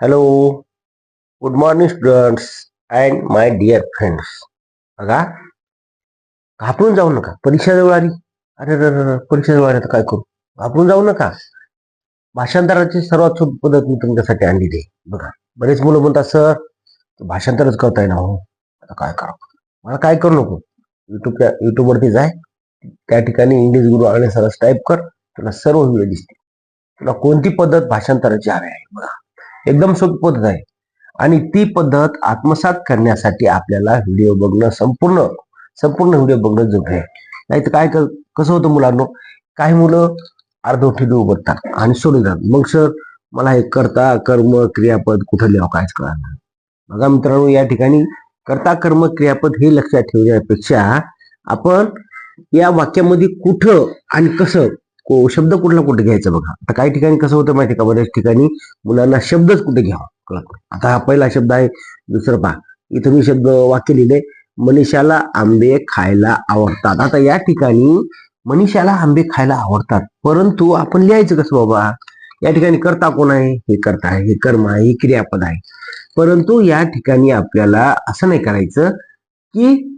Hello good morning students and my dear friends बघा घाबरून जाऊ नका. परीक्षा जवळ आली. अरे परीक्षा जवळ आली तर काय करू? घाबरून जाऊ नका. भाषांतराची सर्वात सोपी पद्धत मी तुमच्यासाठी आणली दे बघा बरेच मुलं म्हणतात सर भाषांतरच करताय ना हो. आता काय करावं? मला काय करू नको? युट्यूबच्या युट्यूबवरती जाय. त्या ठिकाणी इंग्लिश गुरु आणि सरस टाईप कर. तुला सर्व व्हिडिओ दिसते तुला कोणती पद्धत भाषांतराची हवी आहे? बघा. एकदम सोपी पद्धत आहे. आणि ती पद्धत आत्मसात करण्यासाठी आपल्याला व्हिडिओ बघणं संपूर्ण संपूर्ण व्हिडिओ बघणं जरुरी आहे. नाही तर काय कसं होतं मुलांनो? काही मुलं अर्धवट व्हिडिओ बघतात आणि सोडून जातात. मग सर मला हे करता कर्म क्रियापद कुठं लिहावं कायच कळणार बघा मित्रांनो या ठिकाणी कर्ता कर्म क्रियापद हे लक्षात ठेवण्यापेक्षा आपण या वाक्यामध्ये कुठं आणि कसं शब्द कुठला कुठे घ्यायचा बघा. आता काही ठिकाणी कसं होतं माहिती का? बऱ्याच ठिकाणी मुलांना शब्दच कुठे घ्यावा? कळत आता हा पहिला शब्द आहे दुसरं पहा. इथं मी शब्द वाक्य लिहिले. मनीषाला आंबे खायला आवडतात. आता या ठिकाणी मनीषाला आंबे खायला आवडतात. परंतु आपण लिहायचं कसं बाबा? या ठिकाणी करता कोण आहे? हे करता आहे हे कर्म आहे हे क्रियापद आहे. परंतु या ठिकाणी आपल्याला असं नाही करायचं की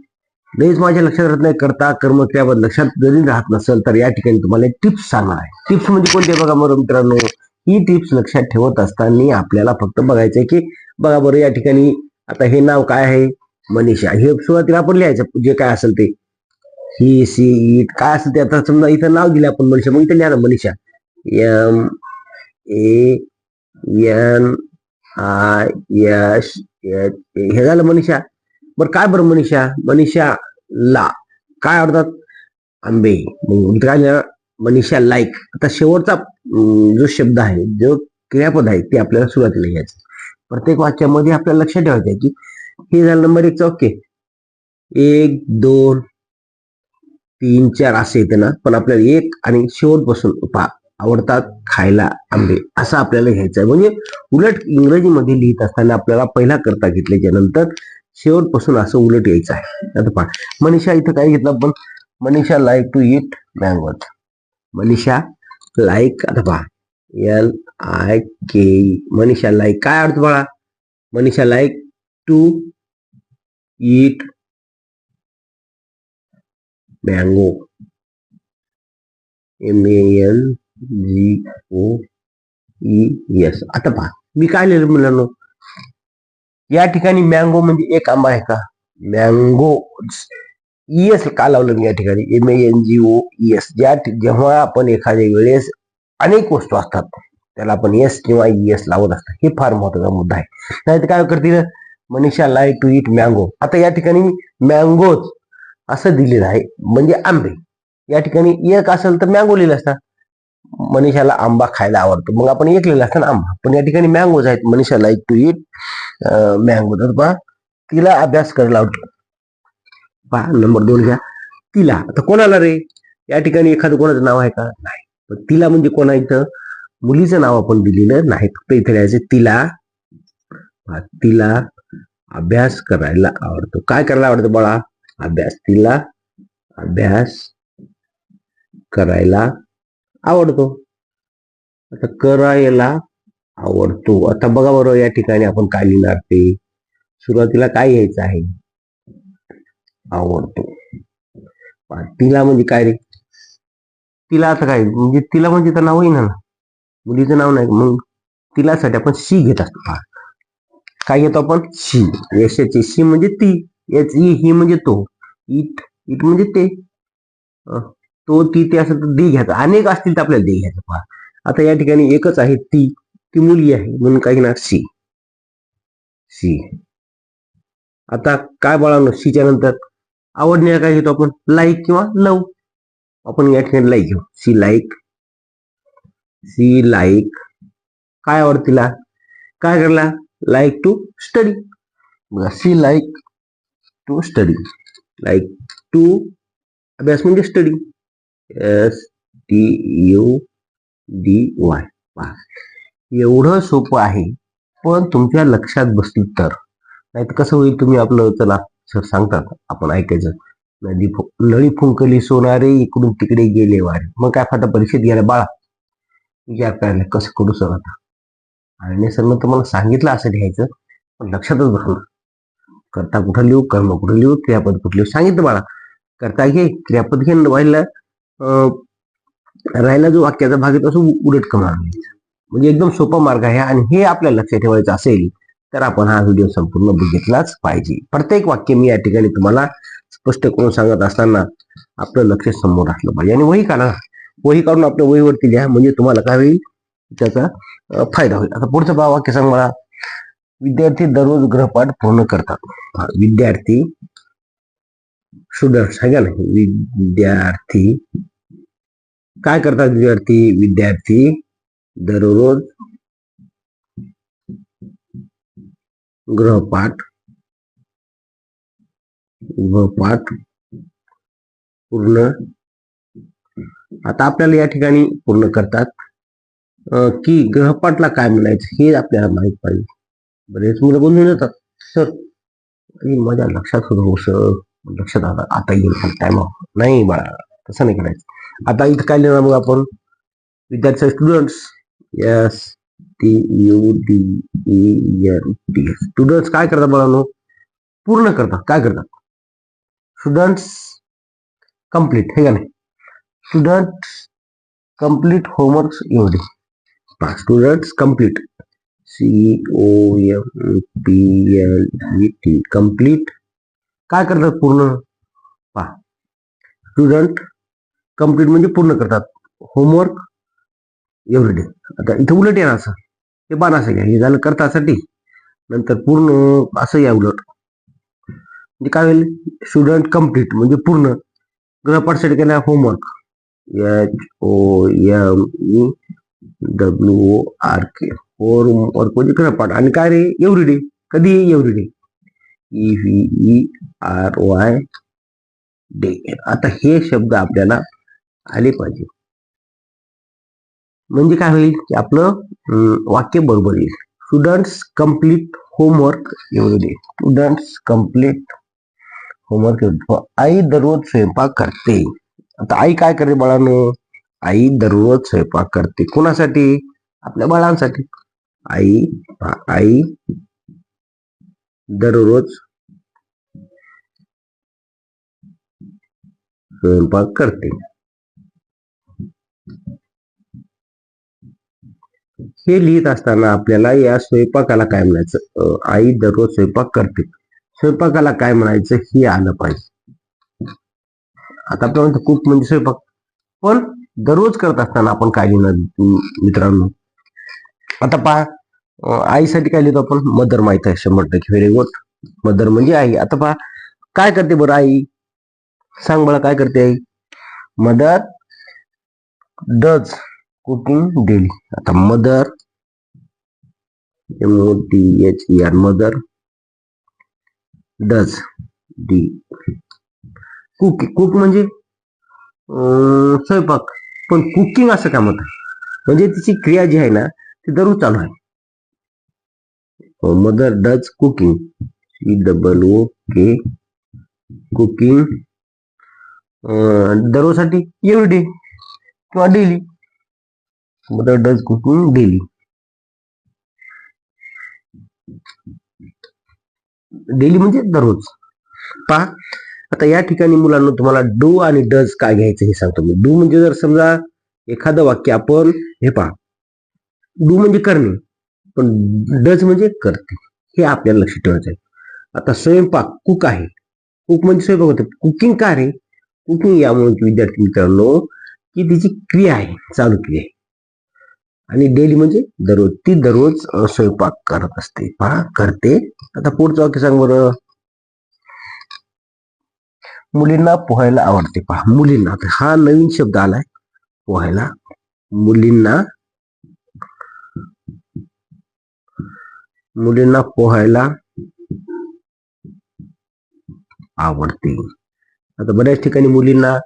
नाहीच माझ्या लक्षात राहत नाही करता कर्म क्रियापद लक्षात जरी राहत नसेल तर या ठिकाणी तुम्हाला टिप्स सांगणार आहे. टिप्स म्हणजे कोणते बघा बरं मित्रांनो? ही टिप्स लक्षात ठेवत असताना आपल्याला फक्त बघायचंय की बघा बरं या ठिकाणी आता हे नाव काय आहे? मनीषा. हे सुरुवातीला आपण लिहायचं जे काय असेल ते. ही सी ई काय असेल ते आता समजा इथं नाव दिलं आपण मनीषा. मग इथं लिहा ना Manisha. M A N I S H हे झालं मनीषा. बरं काय बरं मनीषा? मनीषा ला. काय आवडतात आंबे. मग काय मनीषा लाईक आता शेवटचा जो शब्द आहे जो क्रियापद आहे ते आपल्याला सुरुवातीला घ्यायचं प्रत्येक वाक्यामध्ये आपल्याला लक्षात ठेवायचं आहे की हे झालं नंबर एकचं ओके एक दोन तीन चार असे येते ना पण आपल्याला एक आणि शेवटपासून पा आवडतात खायला आंबे. असं आपल्याला घ्यायचं आहे. म्हणजे उलट इंग्रजीमध्ये लिहित असताना आपल्याला पहिला करता घेतल्याच्या नंतर शेवटपासून असं उलट यायचं आहे. आता पहा मनीषा इथं काय घेतलं आपण? Manisha like to eat mangoes Manisha like आता पहा L I K Manisha like काय अर्थ बाळा? Manisha like to eat mango M L N G O E S आता पहा मी काय लिहिलं मुलांना या ठिकाणी मँगो म्हणजे एक आंबा आहे का? मँगो ईएस का लावलं मी या ठिकाणी? एम ए एन जी ओ इएस ज्या जेव्हा आपण एखाद्या वेळेस अनेक वस्तू असतात त्याला आपण एस किंवा ईएस लावत असतो. हे फार महत्त्वाचा मुद्दा आहे. नाही तर काय करतील? Manisha like to eat mango आता या ठिकाणी मँगोज असं दिलेलं आहे म्हणजे आंबे. या ठिकाणी एक असेल तर मँगो लिहिलं असता. मनीषाला आंबा खायला आवडतो. मग आपण एक लिहिलं असतं आंबा. पण या ठिकाणी मँगोज आहेत. Manisha like to eat mango तर पहा तिला अभ्यास करायला आवडतो. पहा नंबर दोन घ्या. तिला आता कोणाला रे? या ठिकाणी एखादं कोणाचं नाव आहे का? नाही. पण तिला म्हणजे कोणा इथं? मुलीचं नाव आपण दिलेलं नाही. फक्त इथे लिहायचं तिला. तिला अभ्यास करायला आवडतो. काय करायला आवडतं बाळा? अभ्यास. तिला अभ्यास करायला आवडतो. आता करायला आवडतो आता बघा बरोबर या ठिकाणी आपण काय लिहिणार ते? सुरुवातीला काय यायचं आहे? आवडतो तिला म्हणजे काय रे? तिला आता काय म्हणजे तिला म्हणजे तर नाव येईना ना. मुलीचं नाव नाही मग तिलासाठी आपण शी घेत असतो. पहा काय घेतो आपण? शी. यशाची शी म्हणजे ती. याच ई ही म्हणजे तो. इट इट म्हणजे ते. तो ती ते असं तर दी घ्यायचं. अनेक असतील तर आपल्याला दे घ्यायचं. पहा. आता या ठिकाणी एकच आहे ती. ती मुलगी आहे म्हणून काय घेणार? सी. सी. आता काय बाळानो सीच्या नंतर आवडण्या काय घेतो आपण? लाईक किंवा लव आपण या ठिकाणी लाईक घेऊ. सी लाईक सी लाईक काय आवड तिला? काय करला लाईक टू स्टडी बघा see like to study like to अभ्यास म्हणजे study S T U D Y एवढं सोपं आहे पण तुमच्या लक्षात बसली तर. नाही तर कसं होईल तुम्ही आपलं चला सर सांगतात आपण ऐकायचं. नदी फु- नळी फुंकली सोनारे इकडून तिकडे गेले वारे. मग काय फाटा परीक्षेत गेला बाळा. विचार करायला कसं करू सर आता? आणि सर तुम्हाला सांगितलं असं लिहायचं पण लक्षातच बसलं. करता कुठं लिहू कर्म कुठं लिहू क्रियापद कुठं लिहू? सांगितलं बाळा. करता घे क्रियापद घे व्हायला अं, राहिला जो वाक्याचा भाग येतो असं उलट कमार म्हणजे एकदम सोपा मार्ग आहे आणि हे आपल्या लक्षात ठेवायचं असेल तर आपण हा व्हिडिओ संपूर्ण बघितलाच पाहिजे. प्रत्येक वाक्य मी या ठिकाणी तुम्हाला स्पष्ट करून सांगत असताना आपलं लक्ष समोर असलं पाहिजे. आणि वही काढा. वही काढून आपल्या वहीवरती लिहा म्हणजे तुम्हाला काय होईल त्याचा फायदा होईल. आता पुढचं बा वाक्य सांग मला. विद्यार्थी दररोज गृहपाठ पूर्ण करतात. विद्यार्थी स्टुडंट आहे का नाही? विद्यार्थी. काय करतात विद्यार्थी? विद्यार्थी दररोज ग्रहपाठ ग्रहपाठ पूर्ण. आता आपल्याला या ठिकाणी पूर्ण करतात. की ग्रहपाठला काय म्हणायचं हे आपल्याला माहीत पाहिजे. बरेच मुलं बोलून येतात सर माझ्या लक्षात सुरू हो सर. लक्षात आता आता येईल टाइम नाही बाळा तसं नाही करायचं. आता इथं काय लिहिणार मग आपण? विद्यार्थी students S T U D N T students काय करतात बाळांनो पूर्ण करतात. काय करतात? स्टुडंट्स कंप्लीट हे का नाही? स्टुडंट कंप्लीट होमवर्क एवढे. Students complete C O M P L E T complete काय करतात पूर्ण? पहा. स्टुडंट कंप्लीट म्हणजे पूर्ण करतात. होमवर्क एव्हरीडे आता इथं उलट येणार असं. हे बाण असं घ्या. हे झालं करतासाठी. नंतर पूर्ण असं या उलट. म्हणजे काय होईल? स्टुडंट कंप्लीट म्हणजे पूर्ण गृहपाठसाठी केला homework H O M E W O R K homework म्हणजे गृहपाठ आणि काय रे? एव्हरीडे कधी everyday E V E R Y day आता हे शब्द आपल्याला आले पाहिजे. म्हणजे काय होईल की आपलं वाक्य बरोबर येईल. Students complete homework everyday students complete homework आई दररोज स्वयंपाक करते. आता आई काय करते बाळांनो? आई दररोज स्वयंपाक करते. कोणासाठी? आपल्या बाळांसाठी. आई आई दररोज स्वयंपाक करते. हे लिहित असताना आपल्याला या स्वयंपाकाला काय म्हणायचं? आई दररोज स्वयंपाक करते. स्वयंपाकाला काय म्हणायचं हे आलं पाहिजे. आता आपल्याला म्हणतो म्हणजे स्वयंपाक पण दररोज करत असताना आपण काय लिहिणार मित्रांनो. आता पहा आईसाठी काय लिहितो आपण? मदर माहीत आहे शंभर टक्के व्हेरी गुड. मदर म्हणजे आई. आता पहा काय करते बरं आई? सांग मला काय करते आई? Mother does. कुकिंग डेली आता mother M O T H E R mother does D. Cook cook म्हणजे स्वयंपाक. पण कुकिंग असं काम म्हणतात? म्हणजे तिची क्रिया जी आहे ना ती दररोज चालू आहे. हो, mother does cooking. C double O K cooking. दररोजसाठी every किंवा daily. Does cooking daily daily म्हणजे दररोज. पहा आता या ठिकाणी मुलांना तुम्हाला डू आणि डज काय घ्यायचं हे सांगतो मी. डू म्हणजे जर समजा एखादं वाक्य आपण हे पहा. डू म्हणजे करणे पण डज म्हणजे करते. हे आपल्याला लक्षात ठेवायचं आहे. आता स्वयंपाक कुक आहे. कुक म्हणजे स्वयंपाक होते. कुकिंग काय रे? कुकिंग यामुळे विद्यार्थी मित्रांनो की तिची क्रिया आहे चालू क्रिया आहे. आणि डेली म्हणजे दररोज ती दररोज स्वयंपाक करत असते. पहा करते. आता पुढचं वाक्य सांग बरं. मुलींना पोहायला आवडते. पहा मुलींना. हा नवीन शब्द आलाय. पोहायला मुलींना मुलींना पोहायला आवडते. आता बऱ्याच ठिकाणी मुलींना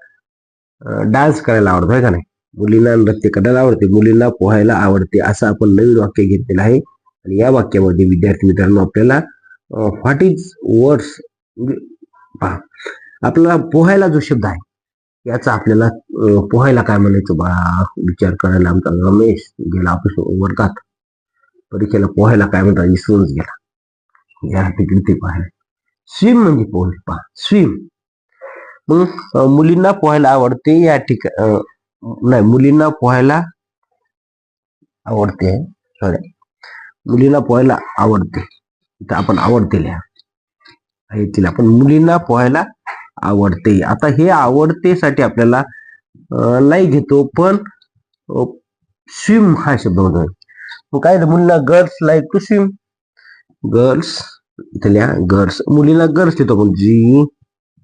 डान्स करायला आवडतो आहे का नाही? मुलींना नृत्य करायला आवडते. मुलींना पोहायला आवडते. असं आपण नवीन वाक्य घेतलेलं आहे. आणि या वाक्यामध्ये विद्यार्थी मित्रांनो आपल्याला व्हॉट इज वर्ड्स पहा. आपल्याला पोहायला जो शब्द आहे याचा आपल्याला पोहायला काय म्हणायचं? बा विचार करायला आमचा रमेश गेला आपण वर्गात. परीक्षेला पोहायला काय म्हणतात? विसरूनच गेला. या तिकडे ते पाहायला स्विम म्हणजे पोहणे पहा. स्विम मग मुलींना पोहायला आवडते या ठिकाणी नाही मुलींना पोहायला आवडते. सॉरी मुलींना पोहायला आवडते. इथं आपण आवडते लिहा तिला. पण मुलींना पोहायला आवडते. आता हे आवडतेसाठी आपल्याला नाही घेतो पण स्विम हा शब्द होतो. मग काय? मुलींना girls like to swim girls इथल्या गर्ल्स मुलींना गर्ल्स लिहितो आपण. G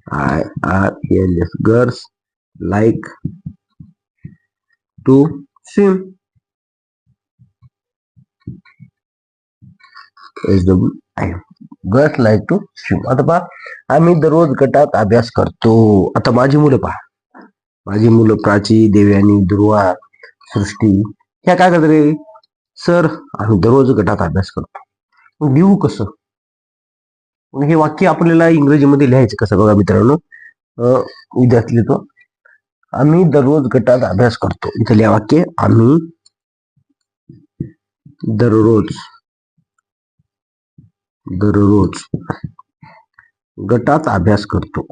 I R L S girls like to swim S W I girls like to swim आता पहा आम्ही दररोज गटात अभ्यास करतो. आता माझी मुलं पहा. माझी मुलं प्राची देवयानी दुर्वा सृष्टी ह्या काय करतात रे? सर आम्ही दररोज गटात अभ्यास करतो. लिहू कसं? हे वाक्य आपल्याला इंग्रजीमध्ये लिहायचं कसं बघा मित्रांनो? अं, विद्यार्थी लिहितो आम्ही दररोज गटात अभ्यास करतो. इथं लिहा वाक्य आम्ही दररोज दररोज गटात अभ्यास करतो.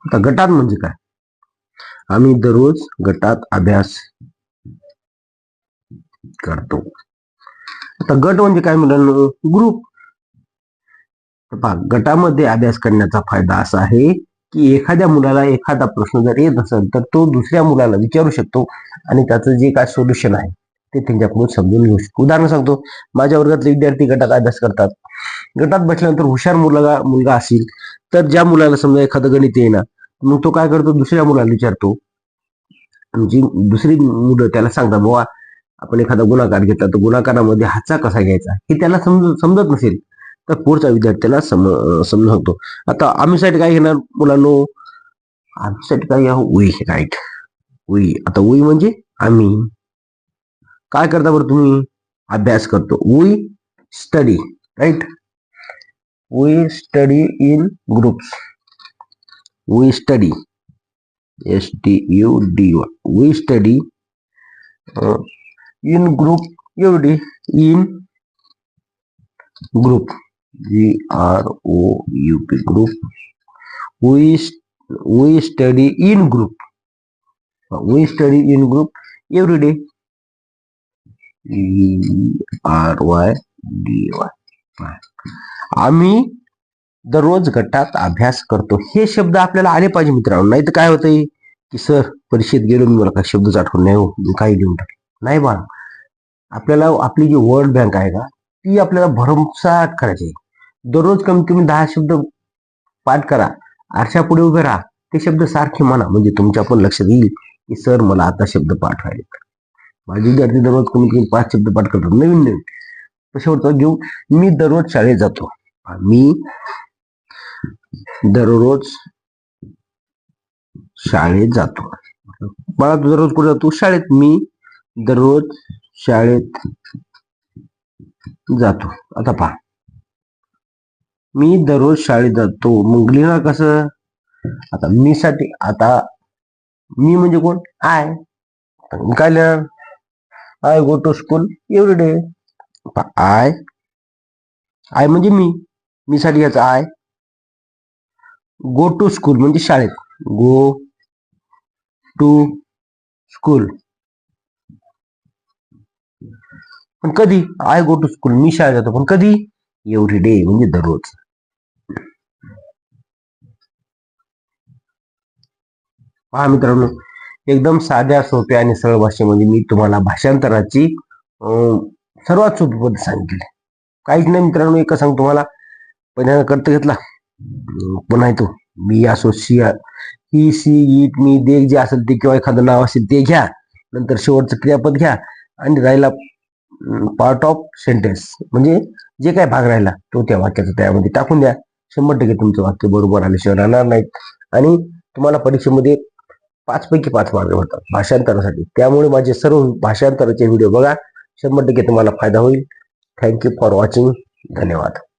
आता गटात म्हणजे काय? आम्ही दररोज गटात अभ्यास करतो. आता गट म्हणजे काय मुलांना ग्रुप. पहा गटामध्ये अभ्यास करण्याचा फायदा असा आहे की एखाद्या मुलाला एखादा प्रश्न जर येत असेल तर तो दुसऱ्या मुलाला विचारू शकतो आणि त्याचं जे काय सोल्युशन आहे ते त्यांच्याकडून समजून घेऊ शकतो. उदाहरण सांगतो माझ्या वर्गातले विद्यार्थी गटात अभ्यास करतात. गटात बसल्यानंतर हुशार मुलगा मुलगा असेल तर ज्या मुलाला समजा एखादं गणित येईना मग तो काय करतो? दुसऱ्या मुलाला विचारतो. आणि जी दुसरी मुलं त्याला सांगतात बाबा आपण एखादा गुणाकार घेतला तर गुणाकारामध्ये हाचा कसा घ्यायचा? हे त्याला समज समजत नसेल. तर पुढचा विद्यार्थ्याला सम समजू शकतो आता आम्ही साठी काय घेणार मुलांनो? आमच्यासाठी काय घ्या उई राईट उई. आता उई म्हणजे आम्ही. काय करता बरं तुम्ही? अभ्यास करतो. We study right we study in groups we study S T U D we study in group एवढी. In group G R O U P group we we study in group we study in group every day R Y D Y आम्ही दररोज गटात अभ्यास करतो. हे शब्द आपल्याला आले पाहिजे मित्रांनो. नाही तर काय होतंय? की सर परीक्षेत गेलो मी मला काय शब्दच आठवून नाही हो. मी काही लिहून टाकले. नाही बाळा आपल्याला आपली जी वर्ल्ड बँक आहे का ती आपल्याला भरमसाट करायची आहे. दररोज कमीत कमी दहा शब्द पाठ करा. आरशा पुढे उभे राहा. ते शब्द सारखे म्हणा. म्हणजे तुमच्या पण लक्षात येईल की सर मला आता शब्द पाठ व्हायले माझे विद्यार्थी दररोज कमीत कमी पाच शब्द पाठ करतात. नवीन नवीन. कशावर घेऊ. मी दररोज शाळेत जातो. मी दररोज शाळेत जातो. बाळा तू दररोज कुठे जातो? शाळेत. मी दररोज शाळेत जातो. आता पहा. मी दररोज शाळेत जातो. मग लिहिणार कसं? आता मी साठी आता मी म्हणजे कोण? आय काय लिहिणार I go to school every day I I म्हणजे मी. मी साठी याचा आय गो टू स्कूल म्हणजे शाळेत. गो टू स्कूल पण कधी? आय गो टू स्कूल मी शाळेत जातो. पण कधी? एव्हरी डे म्हणजे दररोज पहा मित्रांनो एकदम साध्या सोप्या आणि सरळ भाषेमध्ये मी तुम्हाला भाषांतराची सर्वात सोपी पद्धत सांगितली. काहीच नाही मित्रांनो एक सांग तुम्हाला. पहिल्यांदा कर्त घेतला. पुन्हा येतो. मी असो शी ही सी इट मी देख जे असेल ते किंवा एखादं नाव असेल ते घ्या. नंतर शेवटचं क्रियापद घ्या. आणि राहिला पार्ट ऑफ सेंटेन्स म्हणजे जे काय भाग राहिला तो त्या वाक्याचा त्यामध्ये टाकून द्या. शंभर टक्के तुमचं वाक्य बरोबर आल्याशिवाय राहणार नाहीत. आणि तुम्हाला परीक्षेमध्ये पाच पैकी पाच मार्ग मिळतात भाषांतरासाठी. त्यामुळे माझे सर्व भाषांतराचे व्हिडिओ बघा. शंभर टक्के तुम्हाला फायदा होईल. थँक्यू फॉर वॉचिंग धन्यवाद.